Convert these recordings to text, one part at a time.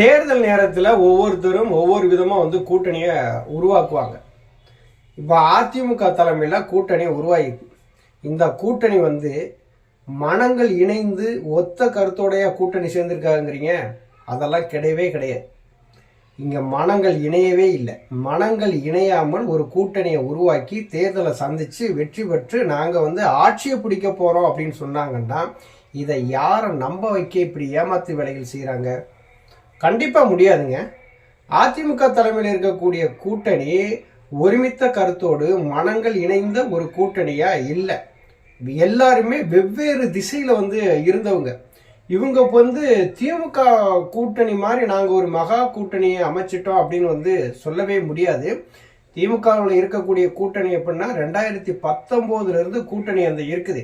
தேர்தல் நேரத்தில் ஒவ்வொருத்தரும் ஒவ்வொரு விதமாக வந்து கூட்டணியை உருவாக்குவாங்க. இப்போ அதிமுக தலைமையில் கூட்டணி உருவாகிருக்கு. இந்த கூட்டணி வந்து மனங்கள் இணைந்து ஒத்த கருத்தோடைய கூட்டணி சேர்ந்துருக்காங்கிறீங்க. அதெல்லாம் கிடையவே கிடையாது. இங்கே மனங்கள் இணையவே இல்லை. மனங்கள் இணையாமல் ஒரு கூட்டணியை உருவாக்கி தேர்தலை சந்தித்து வெற்றி பெற்று நாங்கள் வந்து ஆட்சியை பிடிக்க போகிறோம் அப்படின்னு சொன்னாங்கன்னா இதை யாரை நம்ப வைக்க இப்படி ஏமாத்து வேலைகள் செய்கிறாங்க கண்டிப்பாக முடியாதுங்க. அதிமுக தலைமையில் இருக்கக்கூடிய கூட்டணி ஒருமித்த கருத்தோடு மனங்கள் இணைந்த ஒரு கூட்டணியா இல்லை. எல்லாருமே வெவ்வேறு திசையில் வந்து இருந்தவங்க. இவங்க வந்து திமுக கூட்டணி மாதிரி நாங்கள் ஒரு மகா கூட்டணியை அமைச்சிட்டோம் அப்படின்னு வந்து சொல்லவே முடியாது. திமுகவில் இருக்கக்கூடிய கூட்டணி எப்படின்னா ரெண்டாயிரத்தி பத்தொம்போதுலேருந்து கூட்டணி அந்த இருக்குது.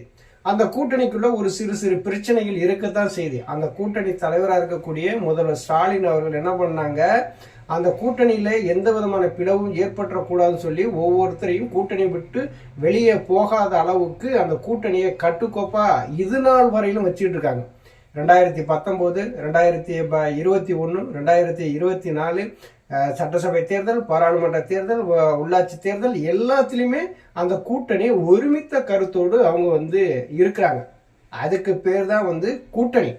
அந்த கூட்டணிக்குள்ள ஒரு சிறு சிறு பிரச்சனைகள் இருக்கத்தான் செய்யுது. அந்த கூட்டணி தலைவராக இருக்கக்கூடிய முதல்வர் ஸ்டாலின் அவர்கள் என்ன பண்ணாங்க? அந்த கூட்டணியில எந்த விதமான பிளவும் ஏற்பட்டக்கூடாதுன்னு சொல்லி ஒவ்வொருத்தரையும் கூட்டணி விட்டு வெளியே போகாத அளவுக்கு அந்த கூட்டணியை கட்டுக்கோப்பா இது நாள் வரையிலும் வச்சுட்டு இருக்காங்க ரெண்டாயிரத்தி பத்தொம்போது ரெண்டாயிரத்தி இருபத்தி ஒன்று ரெண்டாயிரத்தி இருபத்தி நாலு சட்டசபை தேர்தல் பாராளுமன்ற தேர்தல் உள்ளாட்சி தேர்தல் எல்லாத்துலேயுமே அந்த கூட்டணி ஒருமித்த கருத்தோடு அவங்க வந்து இருக்கிறாங்க. அதுக்கு பேர் தான் வந்து கூட்டணி.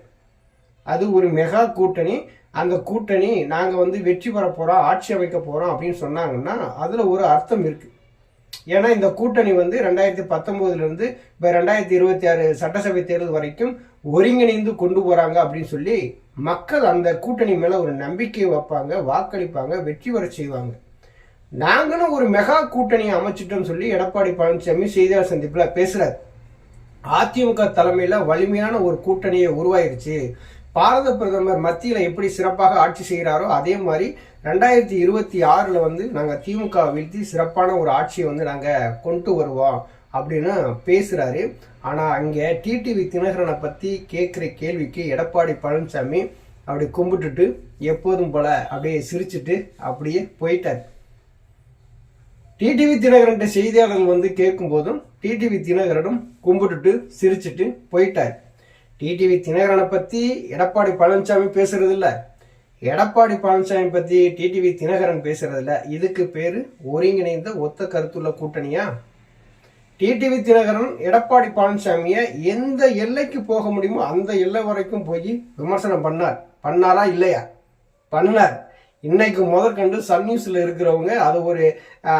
அது ஒரு மெகா கூட்டணி. அந்த கூட்டணி நாங்கள் வந்து வெற்றி பெற போகிறோம் ஆட்சி அமைக்க போகிறோம் அப்படின்னு சொன்னாங்கன்னா அதில் ஒரு அர்த்தம் இருக்குது ஏன்னா இந்த கூட்டணி வந்து ரெண்டாயிரத்தி பத்தொம்போதுலேருந்து இப்போ ரெண்டாயிரத்தி இருபத்தி ஆறு சட்டசபை தேர்தல் வரைக்கும் ஒருங்கிணைந்து கொண்டு போகிறாங்க அப்படின்னு சொல்லி மக்கள் அந்த கூட்டணி மேலே ஒரு நம்பிக்கை வைப்பாங்க வாக்களிப்பாங்க வெற்றி பெற செய்வாங்க. நாங்களும் ஒரு மெகா கூட்டணியை அமைச்சிட்டோம்னு சொல்லி எடப்பாடி பழனிசாமி செய்தியாளர் சந்திப்பில் பேசுகிறார் அதிமுக தலைமையில் வலிமையான ஒரு கூட்டணியை உருவாயிருச்சு. பாரத பிரதமர் மத்தியில் எப்படி சிறப்பாக ஆட்சி செய்கிறாரோ அதே மாதிரி ரெண்டாயிரத்தி இருபத்தி ஆறில் வந்து நாங்கள் திமுக வீழ்த்தி சிறப்பான ஒரு ஆட்சியை வந்து நாங்கள் கொண்டு வருவோம் அப்படின்னு பேசுகிறாரு ஆனால் அங்கே டிடிவி தினகரனை பற்றி கேட்குற கேள்விக்கு எடப்பாடி பழனிசாமி அப்படி கும்பிட்டுட்டு எப்போதும் போல அப்படியே சிரிச்சுட்டு அப்படியே போயிட்டார். டிடிவி தினகரன் செய்தியாளர்கள் வந்து கேட்கும்போதும் டிடிவி தினகரனும் கும்பிட்டுட்டு சிரிச்சுட்டு போயிட்டார். டிடிவி தினகரனை பற்றி எடப்பாடி பழனிசாமி பேசுறது இல்லை எடப்பாடி பழனிசாமி பற்றி டிடிவி தினகரன் பேசுறது இல்லை இதுக்கு பேர் ஒருங்கிணைந்த ஒத்த கருத்துள்ள கூட்டணியா? டிடிவி தினகரன் எடப்பாடி பழனிசாமியை எந்த எல்லைக்கு போக முடியுமோ அந்த எல்லை வரைக்கும் போய் விமர்சனம் பண்ணார். பண்ணாரா இல்லையா? பண்ணார் இன்னைக்கு முதற்கண்டு சன் நியூஸில் இருக்கிறவங்க அது ஒரு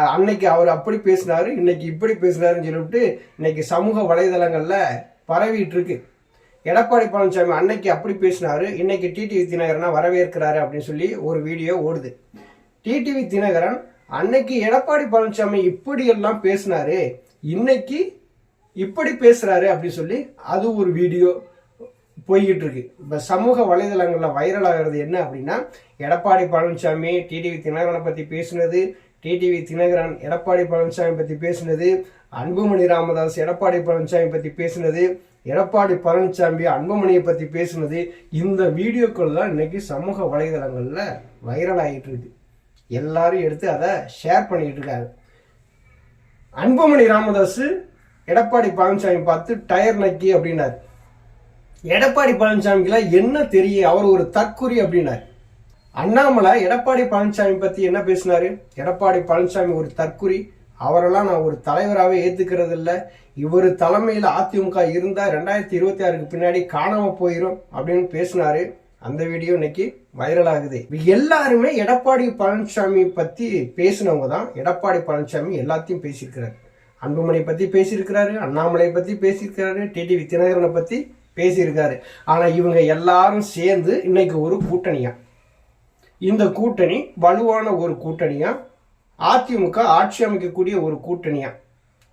அன்னைக்கு அவர் அப்படி பேசினாரு இன்னைக்கு இப்படி பேசினாருன்னு சொல்லிவிட்டு இன்னைக்கு சமூக வலைதளங்களில் பரவிட்டு இருக்கு எடப்பாடி பழனிசாமி அன்னைக்கு அப்படி பேசினாரு இன்னைக்கு டிடிவி தினகரனாக வரவேற்கிறாரு அப்படின்னு சொல்லி ஒரு வீடியோ ஓடுது. டிடிவி தினகரன் அன்னைக்கு எடப்பாடி பழனிசாமி இப்படி எல்லாம் பேசினாரு இன்னைக்கு இப்படி பேசுறாரு அப்படின்னு சொல்லி அது ஒரு வீடியோ போய்கிட்டு இருக்கு. இப்போ சமூக வலைதளங்களில் வைரல் ஆகிறது என்ன அப்படின்னா எடப்பாடி பழனிசாமி டிடிவி தினகரனை பற்றி பேசுனது டிடிவி தினகரன் எடப்பாடி பழனிசாமி பற்றி பேசுனது அன்புமணி ராமதாஸ் எடப்பாடி பழனிசாமி பற்றி பேசுனது எடப்பாடி பழனிசாமி அன்புமணியை பற்றி பேசுனது இந்த வீடியோக்கள் தான் இன்னைக்கு சமூக வலைதளங்களில் வைரல் ஆகிட்டு இருக்கு. எல்லாரும் எடுத்து அதை ஷேர் பண்ணிக்கிட்டு இருக்காங்க. அன்புமணி ராமதாஸ் எடப்பாடி பழனிசாமி பார்த்து டயர் நக்கி அப்படின்னார். எடப்பாடி பழனிசாமிக்குலாம் என்ன தெரியும் அவர் ஒரு தற்குறி அப்படின்னாரு. அண்ணாமலை எடப்பாடி பழனிசாமி பற்றி என்ன பேசினாரு? எடப்பாடி பழனிசாமி ஒரு தற்குறி அவரெல்லாம் நான் ஒரு தலைவராகவே ஏற்றுக்கிறது இல்லை இவர் தலைமையில் அதிமுக இருந்தால் ரெண்டாயிரத்தி இருபத்தி ஆறுக்கு பின்னாடி காணாமல் போயிடும் அப்படின்னு பேசினாரு. அந்த வீடியோ இன்னைக்கு வைரல் ஆகுது. எல்லாருமே எடப்பாடி பழனிசாமி பத்தி பேசினவங்க தான். எடப்பாடி பழனிசாமி எல்லாத்தையும் பேசியிருக்கிறாரு. அன்புமணி பத்தி பேசியிருக்கிறாரு அண்ணாமலை பத்தி பேசியிருக்கிறாரு டிடிவி தினகரனை பத்தி பேசியிருக்காரு. ஆனா இவங்க எல்லாரும் சேர்ந்து இன்னைக்கு ஒரு கூட்டணியா? இந்த கூட்டணி வலுவான ஒரு கூட்டணியா? அதிமுக ஆட்சி அமைக்கக்கூடிய ஒரு கூட்டணியா?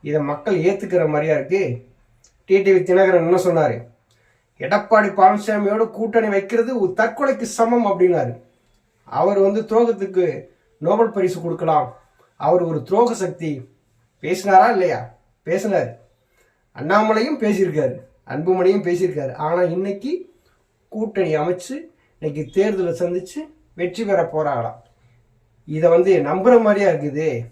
இதை மக்கள் ஏத்துக்கிற மாதிரியா இருக்கு? டிடிவி தினகரன் என்ன சொன்னாரு? எடப்பாடி பழனிசாமியோட கூட்டணி வைக்கிறது ஒரு தற்கொலைக்கு சமம் அப்படின்னாரு. அவர் வந்து துரோகத்துக்கு நோபல் பரிசு கொடுக்கலாம். அவர் ஒரு துரோக சக்தி. பேசினாரா இல்லையா? பேசினார். அண்ணாமலையும் பேசியிருக்காரு. அன்புமணியும் பேசியிருக்காரு. ஆனால் இன்னைக்கு கூட்டணி அமைச்சு இன்னைக்கு தேர்தலை சந்திச்சு வெற்றி பெற போறாங்களாம் இதை வந்து நம்புற மாதிரியா இருக்குது?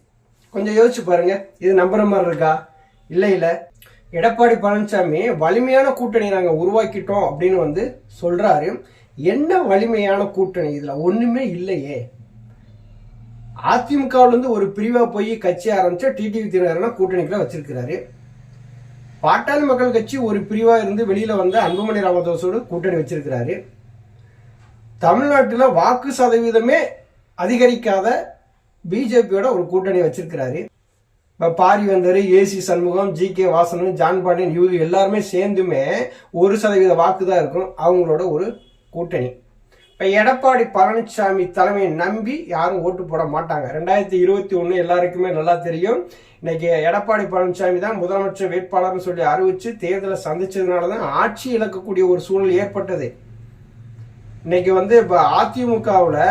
கொஞ்சம் யோசிச்சு பாருங்க. இது நம்புற மாதிரி இருக்கா? இல்லை இல்லை. எடப்பாடி பழனிசாமி வலிமையான கூட்டணி நாங்கள் உருவாக்கிட்டோம் அப்படின்னு வந்து சொல்றாரு. என்ன வலிமையான கூட்டணி? இதுல ஒண்ணுமே இல்லையே. அதிமுகவிலிருந்து ஒரு பிரிவா போய் கட்சி ஆரம்பிச்சு டிடிவி தினகரனா கூட்டணிக்குள்ள வச்சிருக்கிறாரு. பாட்டாளி மக்கள் கட்சி ஒரு பிரிவா இருந்து வெளியில வந்த அன்புமணி ராமதாஸோடு கூட்டணி வச்சிருக்கிறாரு. தமிழ்நாட்டில் வாக்கு சதவீதமே அதிகரிக்காத பிஜேபியோட ஒரு கூட்டணி வச்சிருக்கிறாரு. Pari Vendhar AC Shanmugam G K வாசனன் John Pandian இவங்க எல்லாருமே சேர்ந்துமே ஒரு சதவீத வாக்கு தான் இருக்கும். அவங்களோட ஒரு கூட்டணி. இப்போ எடப்பாடி பழனிசாமி தலைமையை நம்பி யாரும் ஓட்டு போட மாட்டாங்க. ரெண்டாயிரத்தி இருபத்தி ஒன்று எல்லாருக்குமே நல்லா தெரியும். இன்னைக்கு எடப்பாடி பழனிசாமி தான் முதலமைச்சர் வேட்பாளர்னு சொல்லி அறிவிச்சு தேர்தலை சந்திச்சதுனால தான் ஆட்சி இழக்கக்கூடிய ஒரு சூழல் ஏற்பட்டது. இன்னைக்கு வந்து இப்போ அதிமுகவில்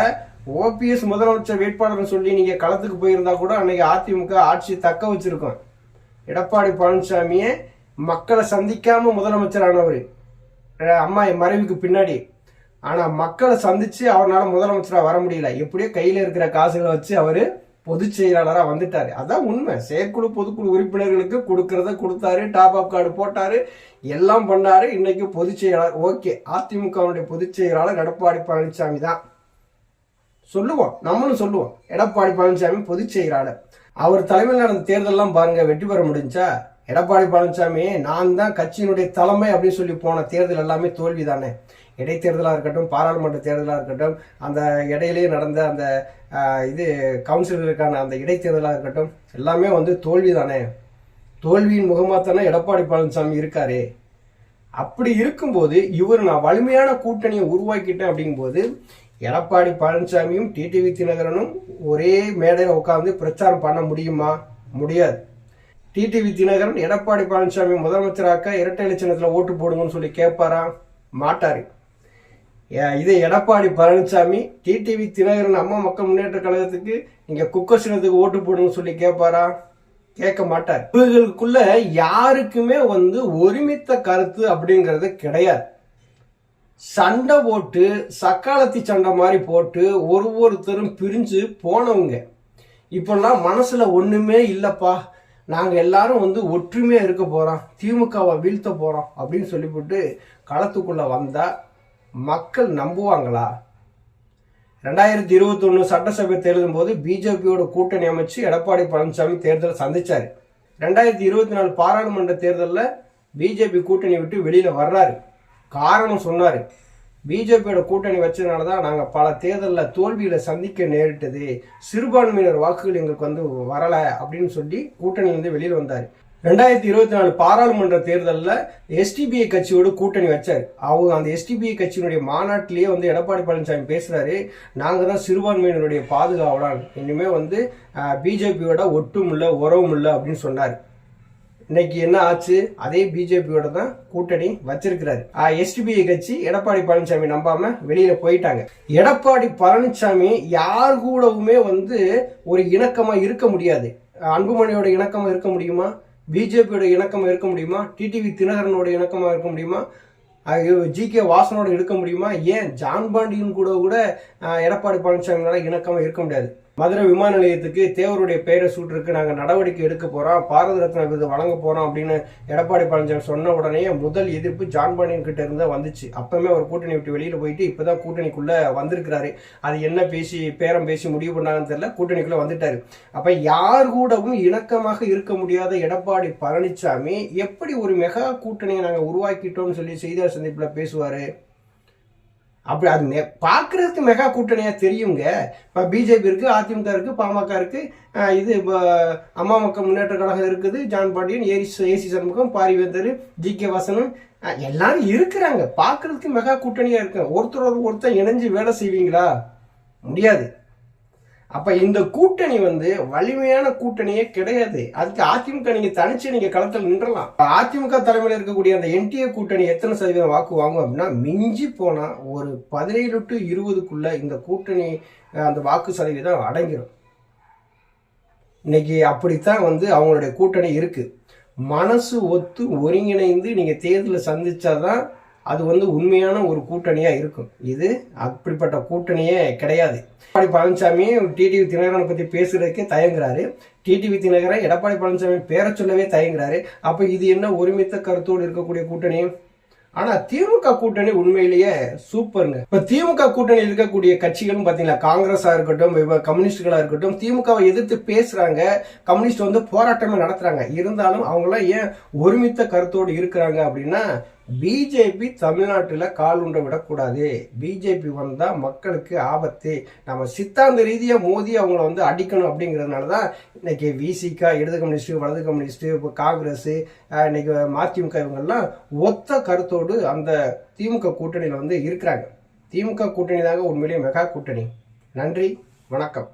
ஓபிஎஸ் முதலமைச்சர் வேட்பாளர்னு சொல்லி நீங்க களத்துக்கு போயிருந்தா கூட அன்னைக்கு அதிமுக ஆட்சி தக்க வச்சிருக்கோம். எடப்பாடி பழனிசாமியே மக்களை சந்திக்காம முதலமைச்சர் ஆனவர். அம்மா என் மறைவுக்கு பின்னாடி. ஆனா மக்களை சந்திச்சு அவரால் முதலமைச்சரா வர முடியல. எப்படியோ கையில இருக்கிற காசுகளை வச்சு அவரு பொதுச் செயலாளராக வந்துட்டாரு. அதான் உண்மை. செயற்குழு பொதுக்குழு உறுப்பினர்களுக்கு கொடுக்கறத கொடுத்தாரு டாப் அப் கார்டு போட்டாரு எல்லாம் பண்ணாரு. இன்னைக்கு பொதுச் செயலாளர் ஓகே அதிமுகவுடைய பொதுச் செயலாளர் எடப்பாடி பழனிசாமி தான். சொல்லுவோம். நம்மளும் சொல்லுவோம். எடப்பாடி பழனிசாமி பொதுச் செயலாளர். அவர் தலைமையில் நடந்த தேர்தலெல்லாம் பாருங்க வெற்றி பெற முடிஞ்சா? எடப்பாடி பழனிசாமி நான் தான் கட்சியினுடைய தலைமை அப்படின்னு சொல்லி போன தேர்தல் எல்லாமே தோல்வி தானே இடைத்தேர்தலாக இருக்கட்டும் பாராளுமன்ற தேர்தலாக இருக்கட்டும் அந்த இடையிலேயே நடந்த அந்த இது கவுன்சிலருக்கான அந்த இடைத்தேர்தலாக இருக்கட்டும் எல்லாமே வந்து தோல்வி தானே தோல்வியின் முகமாக தானே எடப்பாடி பழனிசாமி இருக்காரு? அப்படி இருக்கும்போது இவர் நான் வலிமையான கூட்டணியை உருவாக்கிட்டேன் அப்படிங்கும்போது எடப்பாடி பழனிசாமியும் டிடிவி தினகரனும் ஒரே மேடையில் உட்காந்து பிரச்சாரம் பண்ண முடியுமா? முடியாது. டிடிவி தினகரன் எடப்பாடி பழனிசாமி முதலமைச்சராக்க இரட்டை இலட்சணத்தில் ஓட்டு போடுங்கன்னு சொல்லி கேட்பாரா மாட்டார். ஏ- இதே எடப்பாடி பழனிசாமி டிடிவி தினகரன் அம்மா மக்கள் முன்னேற்ற கழகத்துக்கு நீங்க குக்கசினத்துக்கு ஓட்டு போடுங்கன்னு சொல்லி கேட்பாரா கேட்க மாட்டார். இவர்களுக்குள்ள யாருக்குமே வந்து ஒருமித்த கருத்து அப்படிங்கிறது கிடையாது. சண்டை போட்டு சக்காலத்தி சண்டை மாதிரி போட்டு ஒரு ஒருத்தரும் பிரிஞ்சு போனவங்க. இப்பெல்லாம் மனசுல ஒண்ணுமே இல்லப்பா. நாங்க எல்லாரும் வந்து ஒற்றுமையா இருக்க போறோம். திமுகவை வீழ்த்த போறோம் அப்படின்னு சொல்லிவிட்டு களத்துக்குள்ள வந்தா மக்கள் நம்புவாங்களா? ரெண்டாயிரத்தி இருபத்தி ஒன்று சட்டசபை தேர்தலும் போது பிஜேபியோட கூட்டணி அமைச்சு எடப்பாடி பழனிசாமி தேர்தலை சந்திச்சாரு. ரெண்டாயிரத்தி இருபத்தி நாலு பாராளுமன்ற தேர்தலில் பிஜேபி கூட்டணி விட்டு வெளியில வர்றாரு. காரணம் சொன்னார். பிஜேபியோட கூட்டணி வச்சதுனால தான் நாங்கள் பல தேர்தலில் தோல்வியில் சந்திக்க நேரிட்டது. சிறுபான்மையினர் வாக்குகள் எங்களுக்கு வந்து வரலை அப்படின்னு சொல்லி கூட்டணியிலேருந்து வெளியில் வந்தார். ரெண்டாயிரத்தி இருபத்தி நாலு பாராளுமன்ற தேர்தலில் எஸ்டிபிஐ கட்சியோட கூட்டணி வச்சார். அவங்க அந்த எஸ்டிபிஐ கட்சியினுடைய மாநாட்டிலேயே வந்து எடப்பாடி பழனிசாமி பேசுகிறாரு நாங்கள் தான் சிறுபான்மையினருடைய பாதுகாவலான் இனிமே வந்து பிஜேபியோட ஒட்டும் இல்லை உறவும் இல்லை அப்படின்னு சொன்னார். இன்னைக்கு என்ன ஆச்சு? அதே பிஜேபியோட தான் கூட்டணி வச்சிருக்கிறாரு. எஸ்டிபிஐ கட்சி எடப்பாடி பழனிசாமி நம்பாம வெளியில போயிட்டாங்க. எடப்பாடி பழனிசாமி யார் கூடவுமே வந்து ஒரு இணக்கமா இருக்க முடியாது. அன்புமணியோட இணக்கமா இருக்க முடியுமா? பிஜேபியோட இணக்கமா இருக்க முடியுமா? டிடிவி தினகரனோட இணக்கமா இருக்க முடியுமா? ஜி கே வாசனோட இருக்க முடியுமா? ஏன் ஜான் பாண்டியன் கூட கூட எடப்பாடி பழனிசாமினால இணக்கமா இருக்க முடியாது. மதுரை விமான நிலையத்துக்கு தேவருடைய பெயரை சூட்டுறதுக்கு நாங்கள் நடவடிக்கை எடுக்க போகிறோம் பாரத ரத்னா விருது வழங்க போகிறோம் அப்படின்னு எடப்பாடி பழனிசாமி சொன்ன உடனே முதல் எதிர்ப்பு ஜான் பாண்டியன் கிட்ட இருந்தா வந்துச்சு. அப்பவுமே அவர் கூட்டணி விட்டு வெளியில் போயிட்டு இப்பதான் கூட்டணிக்குள்ளே வந்திருக்கிறாரு. அது என்ன பேசி பேரம் பேசி முடிவு பண்ணாங்கன்னு தெரியல கூட்டணிக்குள்ளே வந்துட்டாரு. அப்போ யார் கூடவும் இணக்கமாக இருக்க முடியாத எடப்பாடி பழனிசாமி எப்படி ஒரு மெகா கூட்டணியை நாங்கள் உருவாக்கிட்டோம்னு சொல்லி செய்தியாளர் சந்திப்பில் பேசுவார்? அப்படி அது மெ- பார்க்குறதுக்கு மெகா கூட்டணியாக தெரியுங்க. இப்போ பிஜேபி இருக்குது அதிமுக இருக்குது பாமக இருக்குது இது இப்போ அம்மா மக்கள் முன்னேற்ற கழகம் இருக்குது John Pandian AC AC Shanmugam Parivendhar G K வாசனும் எல்லாரும் இருக்கிறாங்க. பார்க்குறதுக்கு மெகா கூட்டணியாக இருக்கு ஒருத்தர் ஒருத்தர் இணைஞ்சு வேலை செய்வீங்களா? முடியாது. அப்ப இந்த கூட்டணி வந்து வலிமையான கூட்டணியே கிடையாது. அதுக்கு அதிமுக நீங்க தனிச்சு நீங்க களத்தில் நின்றலாம். அதிமுக தலைமையில் இருக்கக்கூடிய அந்த என்டிஏ கூட்டணி எத்தனை சதவீதம் வாக்கு வாங்கும் அப்படின்னா மிஞ்சி போனா ஒரு பதினேழு டு இருபதுக்குள்ள இந்த கூட்டணி அந்த வாக்கு சதவீதம் அடங்கிடும் இன்னைக்கு அப்படித்தான் வந்து அவங்களுடைய கூட்டணி இருக்கு. மனசு ஒத்து ஒருங்கிணைந்து நீங்க தேர்தலை சந்திச்சாதான் அது வந்து உண்மையான ஒரு கூட்டணியா இருக்கும். இது அப்படிப்பட்ட கூட்டணியே கிடையாது. எடப்பாடி பழனிசாமி டிடிவி தினகரனை பத்தி பேசுறதுக்கே தயங்குறாரு. டிடிவி தினகரன் எடப்பாடி பழனிசாமி பேர சொல்லவே தயங்குறாரு. அப்ப இது என்ன ஒருமித்த கருத்தோடு இருக்கக்கூடிய கூட்டணி? ஆனா திமுக கூட்டணி உண்மையிலேயே சூப்பருங்க. இப்ப திமுக கூட்டணி இருக்கக்கூடிய கட்சிகளும் பாத்தீங்களா காங்கிரஸா இருக்கட்டும் கம்யூனிஸ்டுகளா இருக்கட்டும் திமுகவை எதிர்த்து பேசுறாங்க. கம்யூனிஸ்ட் வந்து போராட்டமே நடத்துறாங்க. இருந்தாலும் அவங்களாம் ஏன் ஒருமித்த கருத்தோடு இருக்கிறாங்க அப்படின்னா பிஜேபி தமிழ்நாட்டில் கால் உண்ட விடக்கூடாது. பிஜேபி வந்தால் மக்களுக்கு ஆபத்து. நம்ம சித்தாந்த ரீதியாக மோதி அவங்கள வந்து அடிக்கணும் அப்படிங்கிறதுனால தான் இன்னைக்கு விசிகா இடது கம்யூனிஸ்ட்டு வலது கம்யூனிஸ்ட்டு இப்போ காங்கிரஸ் இன்றைக்கி இன்னைக்கு மதிமுக இவங்கெல்லாம் ஒத்த கருத்தோடு அந்த திமுக கூட்டணியில் வந்து இருக்கிறாங்க. திமுக கூட்டணி தாங்க உண்மையிலேயே மெகா கூட்டணி. நன்றி வணக்கம்.